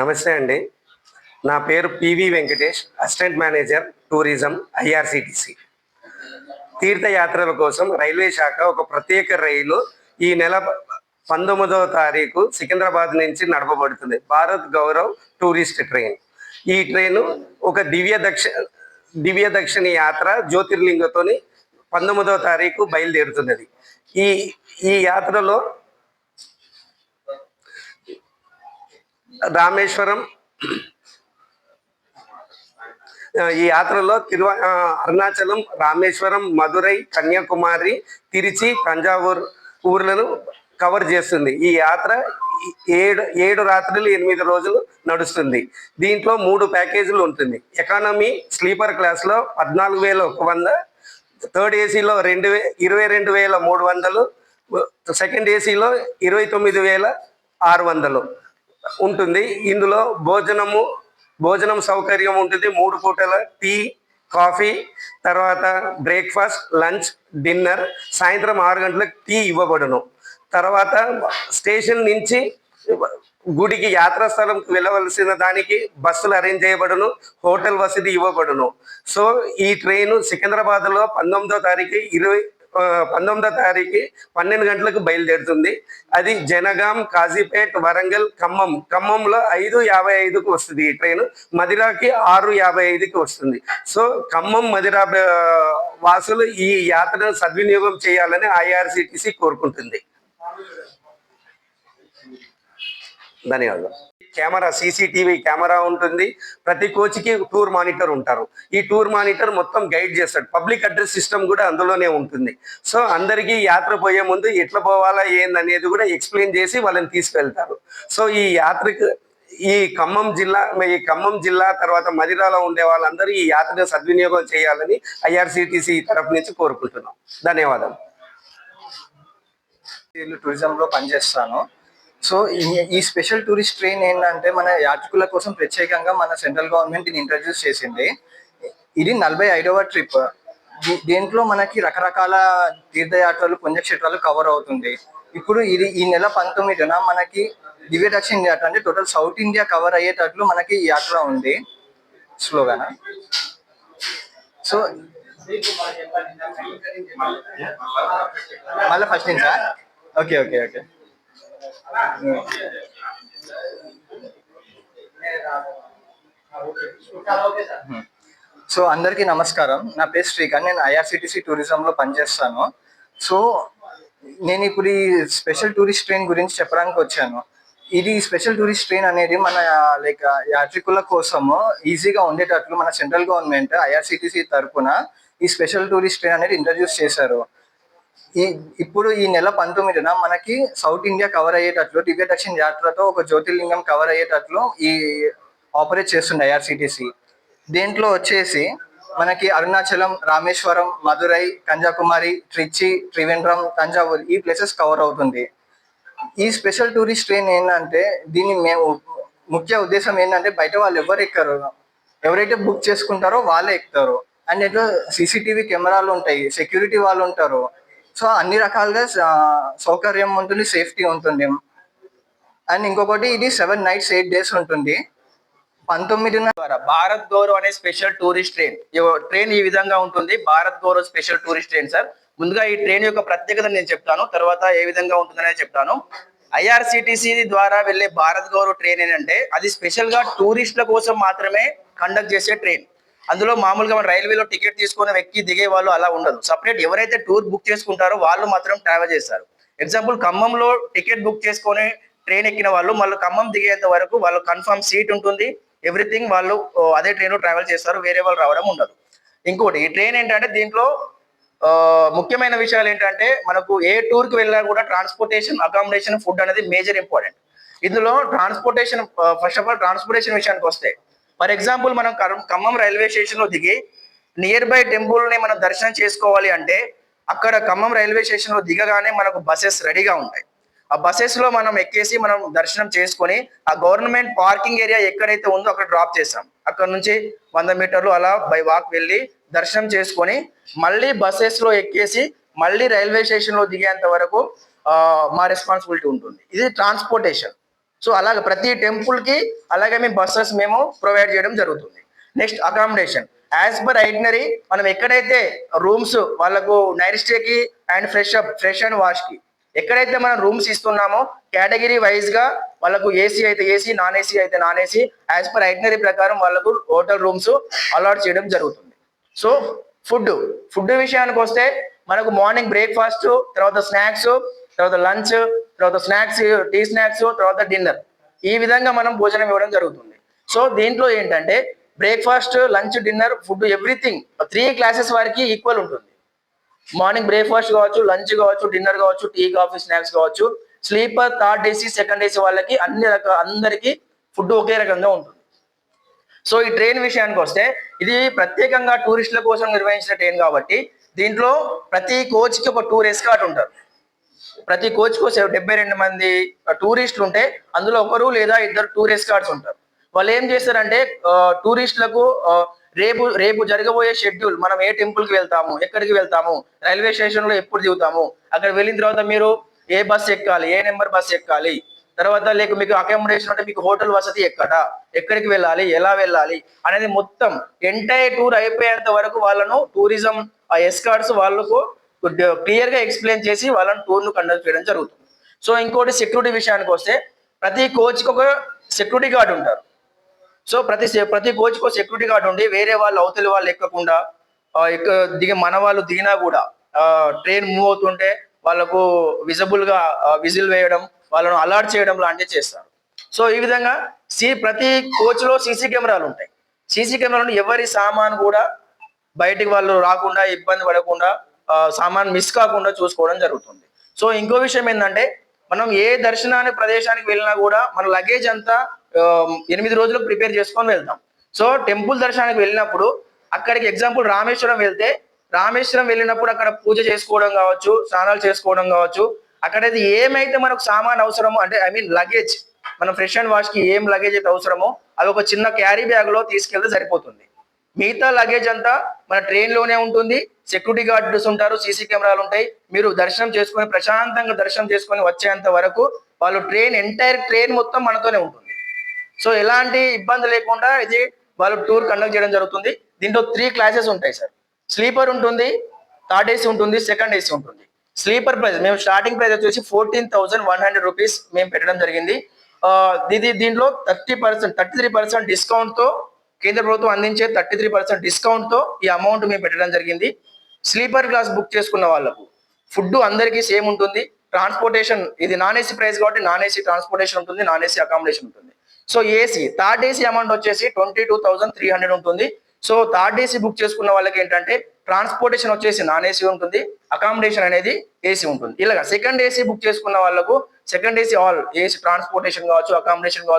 నమస్తే అండి. నా పేరు PV Venkatesh assistant manager tourism IRCTC తీర్థయాత్రల కోసం రైల్వే శాఖ ఒక ప్రత్యేక రైలు ఈ నెల పంతొమ్మిదవ తారీఖు సికింద్రాబాద్ నుంచి నడపబడుతుంది. Bharat Gaurav tourist train. ఈ ట్రైన్ ఒక దివ్య దక్ష దివ్య దక్షిణ యాత్ర జ్యోతిర్లింగతోని పంతొమ్మిదవ తారీఖు బయలుదేరుతున్నది. ఈ ఈ యాత్రలో రామేశ్వరం ఈ యాత్రలో తిరువ అరుణాచలం రామేశ్వరం మధురై కన్యాకుమారి తిరిచి తంజావూర్ ఊర్లను కవర్ చేస్తుంది. ఈ యాత్ర ఏడు ఏడు రాత్రులు ఎనిమిది రోజులు నడుస్తుంది. దీంట్లో మూడు ప్యాకేజీలు ఉంటుంది. ఎకానమీ స్లీపర్ క్లాస్లో పద్నాలుగు వేల ఒక వంద థర్డ్ ఏసీలో రెండు వే ఇరవై రెండు వేల మూడు వందలు సెకండ్ ఏసీలో ఇరవై తొమ్మిది వేల ఆరు వందలు. ఉంటుంది. ఇందులో భోజనము భోజనం సౌకర్యం ఉంటుంది. మూడు పూటల టీ కాఫీ తర్వాత బ్రేక్ఫాస్ట్ లంచ్ డిన్నర్. సాయంత్రం ఆరు గంటలకు టీ ఇవ్వబడును. తర్వాత స్టేషన్ నుంచి గుడికి యాత్రా స్థలంకి వెళ్ళవలసిన దానికి బస్సులు అరేంజ్ చేయబడును. హోటల్ వసతి ఇవ్వబడును. సో ఈ ట్రైన్ సికింద్రాబాద్లో పంతొమ్మిదో తారీఖు ఇరవై పంతొమ్మిదో తారీఖు పన్నెండు గంటలకు బయలుదేరుతుంది. అది జనగాం కాజీపేట్ వరంగల్ ఖమ్మం. ఖమ్మంలో ఐదు యాభై ఐదుకు వస్తుంది ఈ ట్రైన్. మదిరాకి ఆరు యాభై ఐదుకి వస్తుంది. సో ఖమ్మం మదిరా వాసులు ఈ యాత్రను సద్వినియోగం చేయాలని ఐఆర్సిటిసి కోరుకుంటుంది. ధన్యవాదాలు. కెమెరా సీసీటీవీ కెమెరా ఉంటుంది. ప్రతి కోచ్కి టూర్ మానిటర్ ఉంటారు. ఈ టూర్ మానిటర్ మొత్తం గైడ్ చేస్తాడు. పబ్లిక్ అడ్రస్ సిస్టమ్ కూడా అందులోనే ఉంటుంది. సో అందరికీ యాత్ర పోయే ముందు ఎట్లా పోవాలా ఏందనేది కూడా ఎక్స్ప్లెయిన్ చేసి వాళ్ళని తీసుకెళ్తారు. సో ఈ యాత్రకు ఈ ఖమ్మం జిల్లా ఈ ఖమ్మం జిల్లా తర్వాత మదిరాలో ఉండే వాళ్ళందరూ ఈ యాత్రను సద్వినియోగం చేయాలని ఐఆర్సిటిసి తరఫు నుంచి కోరుకుంటున్నాం. ధన్యవాదాలు. నేను టూరిజంలో పనిచేస్తాను. సో ఈ- ఈ స్పెషల్ టూరిస్ట్ ట్రైన్ ఏంటంటే మన యాత్రికుల కోసం ప్రత్యేకంగా మన సెంట్రల్ గవర్నమెంట్ దీన్ని ఇంట్రడ్యూస్ చేసింది. ఇది నలభై ఐదవ ట్రిప్. దీ- దీంట్లో మనకి రకరకాల తీర్థయాత్రలు పుణ్యక్షేత్రాలు కవర్ అవుతుంది. ఇప్పుడు ఇది ఈ నెల పంతొమ్మిదిన మనకి దివ్య దక్షిణ యాత్ర అంటే టోటల్ సౌత్ ఇండియా కవర్ అయ్యేటట్లు మనకి ఈ యాత్ర ఉంది. స్లోగానా? సో మళ్ళీ ఫస్ట్ నుంచి okay okay okay. Hmm. So అందరికీ నమస్కారం. నా పేరు శ్రీకాంత్. నేను ఐఆర్సిటిసి టూరిజంలో పనిచేస్తాను. సో నేను ఇప్పుడు ఈ స్పెషల్ టూరిస్ట్ ట్రైన్ గురించి చెప్పడానికి వచ్చాను. ఇది స్పెషల్ టూరిస్ట్ ట్రైన్ అనేది మన లైక్ యాత్రికుల కోసము ఈజీగా ఉండేటట్లు మన సెంట్రల్ గవర్నమెంట్ ఐఆర్సిటిసి తరఫున ఈ స్పెషల్ టూరిస్ట్ ట్రైన్ అనేది ఇంట్రడ్యూస్ చేశారు. ఈ ఇప్పుడు ఈ నెల పంతొమ్మిదిన మనకి సౌత్ ఇండియా కవర్ అయ్యేటట్లు దివ్య దక్షిణ యాత్రతో ఒక జ్యోతిర్లింగం కవర్ అయ్యేటట్లు ఈ ఆపరేట్ చేస్తుంది ఐఆర్సిటిసి దీంట్లో వచ్చేసి మనకి అరుణాచలం రామేశ్వరం మధురై కన్యాకుమారి ట్రిచి త్రివేంద్రం తంజావూర్ ఈ ప్లేసెస్ కవర్ అవుతుంది. ఈ స్పెషల్ టూరిస్ట్ ట్రైన్ ఏంటంటే దీన్ని మేము ముఖ్య ఉద్దేశం ఏంటంటే బయట వాళ్ళు ఎవరు ఎక్కరు? ఎవరైతే బుక్ చేసుకుంటారో వాళ్ళే ఎక్కుతారు. అండ్ ఎట్లా సీసీటీవీ కెమెరాలు ఉంటాయి సెక్యూరిటీ వాళ్ళు ఉంటారు. సో అన్ని రకాలుగా సౌకర్యం ఉంటుంది సేఫ్టీ ఉంటుంది. అండ్ ఇంకొకటి ఇది సెవెన్ నైట్స్ ఎయిట్ డేస్ ఉంటుంది. పంతొమ్మిదిన్నర ద్వారా భారత్ గౌరవ్ అనే స్పెషల్ టూరిస్ట్ ట్రైన్. ట్రైన్ ఈ విధంగా ఉంటుంది. Bharat Gaurav special tourist train sir. ముందుగా ఈ ట్రైన్ యొక్క ప్రత్యేకత నేను చెప్తాను. తర్వాత ఏ విధంగా ఉంటుందనే చెప్తాను. ఐఆర్సిటిసి ద్వారా వెళ్ళే భారత్ గౌరవ్ ట్రైన్ ఏంటంటే అది స్పెషల్గా టూరిస్టుల కోసం మాత్రమే కండక్ట్ చేసే ట్రైన్. అందులో మామూలుగా మన రైల్వేలో టికెట్ తీసుకునే ఎక్కి దిగే వాళ్ళు అలా ఉండదు. సపరేట్ ఎవరైతే టూర్ బుక్ చేసుకుంటారో వాళ్ళు మాత్రం ట్రావెల్ చేస్తారు. ఎగ్జాంపుల్ ఖమ్మంలో టికెట్ బుక్ చేసుకొని ట్రైన్ ఎక్కిన వాళ్ళు మళ్ళీ ఖమ్మం దిగేంత వరకు వాళ్ళు కన్ఫర్మ్ సీట్ ఉంటుంది. ఎవ్రీథింగ్ వాళ్ళు అదే ట్రైన్లో ట్రావెల్ చేస్తారు. వేరే వాళ్ళు రావడం ఉండదు. ఇంకోటి ఈ ట్రైన్ ఏంటంటే దీంట్లో ముఖ్యమైన విషయాలు ఏంటంటే మనకు ఏ టూర్కి వెళ్ళినా కూడా ట్రాన్స్పోర్టేషన్ అకామిడేషన్ ఫుడ్ అనేది మేజర్ ఇంపార్టెంట్ ఇందులో transportation first of all transportation విషయానికి వస్తే ఫర్ ఎగ్జాంపుల్ మనం ఖమ్మం రైల్వే స్టేషన్లో దిగి నియర్ బై టెంపుల్ని మనం దర్శనం చేసుకోవాలి అంటే అక్కడ ఖమ్మం రైల్వే స్టేషన్లో దిగగానే మనకు బస్సెస్ రెడీగా ఉంటాయి. ఆ బస్సెస్లో మనం ఎక్కేసి మనం దర్శనం చేసుకొని ఆ గవర్నమెంట్ పార్కింగ్ ఏరియా ఎక్కడైతే ఉందో అక్కడ డ్రాప్ చేస్తాం. అక్కడ నుంచి వంద మీటర్లు అలా బై వాక్ వెళ్ళి దర్శనం చేసుకొని మళ్ళీ బస్సెస్లో ఎక్కేసి మళ్ళీ రైల్వే స్టేషన్లో దిగేంత వరకు మా రెస్పాన్సిబిలిటీ ఉంటుంది. ఇది ట్రాన్స్పోర్టేషన్. సో అలాగే ప్రతి టెంపుల్కి అలాగే మేము బస్సెస్ మేము ప్రొవైడ్ చేయడం జరుగుతుంది. Next accommodation. As per itinerary మనం ఎక్కడైతే రూమ్స్ వాళ్ళకు night స్టేకి and fresh up fresh and వాష్కి ఎక్కడైతే మనం రూమ్స్ ఇస్తున్నామో కేటగిరీ వైజ్గా వాళ్ళకు ఏసీ అయితే ఏసీ నాన్ ఏసీ అయితే non AC as per itinerary ప్రకారం వాళ్ళకు హోటల్ రూమ్స్ అలాట్ చేయడం జరుగుతుంది. సో ఫుడ్ ఫుడ్ విషయానికి వస్తే మనకు మార్నింగ్ బ్రేక్ఫాస్ట్ తర్వాత స్నాక్స్ తర్వాత లంచ్ తర్వాత స్నాక్స్ టీ స్నాక్స్ తర్వాత డిన్నర్. ఈ విధంగా మనం భోజనం ఇవ్వడం జరుగుతుంది. సో దీంట్లో ఏంటంటే breakfast lunch dinner food everything three classes వారికి ఈక్వల్ ఉంటుంది. మార్నింగ్ బ్రేక్ఫాస్ట్ కావచ్చు లంచ్ కావచ్చు డిన్నర్ కావచ్చు టీ కాఫీ స్నాక్స్ కావచ్చు. Sleeper third AC second AC వాళ్ళకి అన్ని రకాల అందరికి ఫుడ్ ఒకే రకంగా ఉంటుంది. సో ఈ ట్రైన్ విషయానికి వస్తే ఇది ప్రత్యేకంగా టూరిస్టుల కోసం నిర్వహించిన ట్రైన్ కాబట్టి దీంట్లో ప్రతి కోచ్కి ఒక ఒక టూర్ ఎస్కాట్ ఉంటారు. ప్రతి కోచ్కు డెబ్బై రెండు మంది టూరిస్టులు ఉంటే అందులో ఒకరు లేదా ఇద్దరు టూరిస్ట్ కార్డ్స్ ఉంటారు. వాళ్ళు ఏం చేస్తారంటే టూరిస్టులకు రేపు రేపు జరగబోయే షెడ్యూల్ మనం ఏ టెంపుల్కి వెళ్తాము ఎక్కడికి వెళ్తాము రైల్వే స్టేషన్లో ఎప్పుడు దిగుతాము అక్కడ వెళ్ళిన తర్వాత మీరు ఏ బస్ ఎక్కాలి ఏ నెంబర్ బస్ ఎక్కాలి తర్వాత లేక మీకు అకామిడేషన్ అంటే మీకు హోటల్ వసతి ఎక్కడ ఎక్కడికి వెళ్ళాలి ఎలా వెళ్ళాలి అనేది మొత్తం ఎంటైర్ టూర్ అయిపోయేంత వరకు వాళ్ళను టూరిజం ఆ ఎస్కార్డ్స్ వాళ్ళకు క్లియర్గా ఎక్స్ప్లెయిన్ చేసి వాళ్ళని టూర్ను కండక్ట్ చేయడం జరుగుతుంది. సో ఇంకోటి సెక్యూరిటీ విషయానికి వస్తే ప్రతి కోచ్కి ఒక సెక్యూరిటీ గార్డ్ ఉంటారు. సో ప్రతి సె- ప్రతి కోచ్ ఒక సెక్యూరిటీ గార్డ్ ఉండి వేరే వాళ్ళు అవతలి వాళ్ళు ఎక్కకుండా దిగి ఎక్క మన వాళ్ళు దిగినా కూడా ట్రైన్ మూవ్ అవుతుంటే వాళ్ళకు విజిబుల్గా విజిల్ వేయడం వాళ్ళను అలర్ట్ చేయడం లాంటివి చేస్తారు. సో ఈ విధంగా సి ప్రతి కోచ్లో సీసీ కెమెరాలు ఉంటాయి. సీసీ కెమెరాలు ఎవరి సామాన్ కూడా బయటికి వాళ్ళు రాకుండా ఇబ్బంది పడకుండా సామాన్ మిస్ కాకుండా చూసుకోవడం జరుగుతుంది. సో ఇంకో విషయం ఏంటంటే మనం ఏ దర్శనాన్ని ప్రదేశానికి వెళ్ళినా కూడా మన లగేజ్ అంతా ఎనిమిది రోజులకు ప్రిపేర్ చేసుకొని వెళ్తాం. సో టెంపుల్ దర్శనానికి వెళ్ళినప్పుడు అక్కడికి ఎగ్జాంపుల్ రామేశ్వరం వెళ్తే రామేశ్వరం వెళ్ళినప్పుడు అక్కడ పూజ చేసుకోవడం కావచ్చు స్నానాలు చేసుకోవడం కావచ్చు అక్కడైతే ఏమైతే మనకు సామాన్ అవసరమో అంటే ఐ మీన్ లగేజ్ మనం ఫ్రెష్ అండ్ వాష్కి ఏం లగేజ్ అయితే అవసరమో అది ఒక చిన్న క్యారీ బ్యాగ్లో తీసుకెళ్తే సరిపోతుంది. మిగతా లగేజ్ అంతా మన ట్రైన్లోనే ఉంటుంది. సెక్యూరిటీ గార్డ్స్ ఉంటారు సీసీ కెమెరాలు ఉంటాయి. మీరు దర్శనం చేసుకొని ప్రశాంతంగా దర్శనం చేసుకొని వచ్చేంత వరకు వాళ్ళు ట్రైన్ ఎంటైర్ ట్రైన్ మొత్తం మనతోనే ఉంటుంది. సో ఎలాంటి ఇబ్బంది లేకుండా ఇది వాళ్ళు టూర్ కండక్ట్ చేయడం జరుగుతుంది. దీంట్లో త్రీ క్లాసెస్ ఉంటాయి సార్ స్లీపర్ ఉంటుంది థర్డ్ ఏసీ ఉంటుంది సెకండ్ ఏసీ ఉంటుంది. స్లీపర్ ప్రైస్ మేము స్టార్టింగ్ ప్రైస్ వచ్చేసి fourteen thousand one hundred rupees మేము పెట్టడం జరిగింది. ఇది దీంట్లో thirty percent thirty three percent డిస్కౌంట్తో కేంద్ర ప్రభుత్వం అందించే థర్టీ త్రీ పర్సెంట్ డిస్కౌంట్తో ఈ అమౌంట్ మేము పెట్టడం జరిగింది. స్లీపర్ క్లాస్ బుక్ చేసుకున్న వాళ్ళకు ఫుడ్ అందరికీ సేమ్ ఉంటుంది. ట్రాన్స్పోర్టేషన్ ఇది నాన్ ఏసీ ప్రైస్ కాబట్టి నాన్ ఏసీ ట్రాన్స్పోర్టేషన్ ఉంటుంది నాన్ ఏసీ అకామిడేషన్ ఉంటుంది. So AC third AC amount వచ్చేసి twenty two thousand three hundred ఉంటుంది. సో థర్డ్ ఏసీ బుక్ చేసుకున్న వాళ్ళకి ఏంటంటే ట్రాన్స్పోర్టేషన్ వచ్చేసి నాన్ ఏసీ ఉంటుంది అకామిడేషన్ అనేది ఏసీ ఉంటుంది. ఇలాగ సెకండ్ ఏసీ బుక్ చేసుకున్న వాళ్ళకు second AC all AC transportation కావచ్చు అకామిడేషన్ కావచ్చు